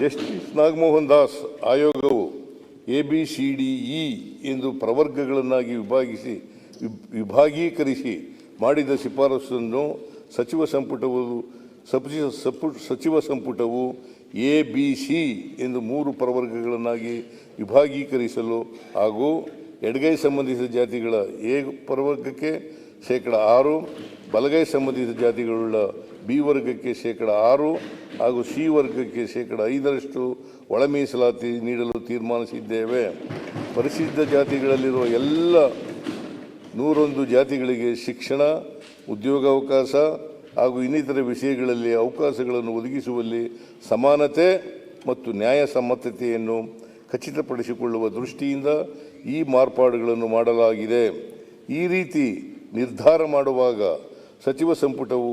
Justice Nagamohan Das ಆಯೋಗವು A B C D E ಎಂದು ಪ್ರವರ್ಗಗಳನ್ನಾಗಿ ವಿಭಾಗಿಸಿ ವಿಭಾಗೀಕರಿಸಿ ಮಾಡಿದ ಶಿಫಾರಸನ್ನು ಸಚಿವ ಸಂಪುಟವು ಸಪಿ- ಸಪು- ಸಚಿವ ಸಂಪುಟವು ಎ ಬಿ ಸಿ ಎಂದು ಮೂರು ಪ್ರವರ್ಗಗಳನ್ನಾಗಿ ವಿಭಾಗೀಕರಿಸಲು ಹಾಗೂ ಎಡಗೈ ಸಂಬಂಧಿಸಿದ ಜಾತಿಗಳ ಎ ಪ್ರವರ್ಗಕ್ಕೆ ಶೇಕಡ ಆರು, ಬಲಗೈ ಸಂಬಂಧಿಸಿದ ಜಾತಿಗಳುಳ್ಳ ಬಿ ವರ್ಗಕ್ಕೆ ಶೇಕಡ ಆರು ಹಾಗೂ ಸಿ ವರ್ಗಕ್ಕೆ ಶೇಕಡ ಐದರಷ್ಟು ಒಳ ಮೀಸಲಾತಿ ನೀಡಲು ತೀರ್ಮಾನಿಸಿದ್ದೇವೆ. ಪರಿಶಿಷ್ಟ ಜಾತಿಗಳಲ್ಲಿರುವ ಎಲ್ಲ ನೂರೊಂದು ಜಾತಿಗಳಿಗೆ ಶಿಕ್ಷಣ ಉದ್ಯೋಗಾವಕಾಶ ಹಾಗೂ ಇನ್ನಿತರ ವಿಷಯಗಳಲ್ಲಿ ಅವಕಾಶಗಳನ್ನು ಒದಗಿಸುವಲ್ಲಿ ಸಮಾನತೆ ಮತ್ತು ನ್ಯಾಯಸಮ್ಮತತೆಯನ್ನು ಖಚಿತಪಡಿಸಿಕೊಳ್ಳುವ ದೃಷ್ಟಿಯಿಂದ ಈ ಮಾರ್ಪಾಡುಗಳನ್ನು ಮಾಡಲಾಗಿದೆ. ಈ ರೀತಿ ನಿರ್ಧಾರ ಮಾಡುವಾಗ ಸಚಿವ ಸಂಪುಟವು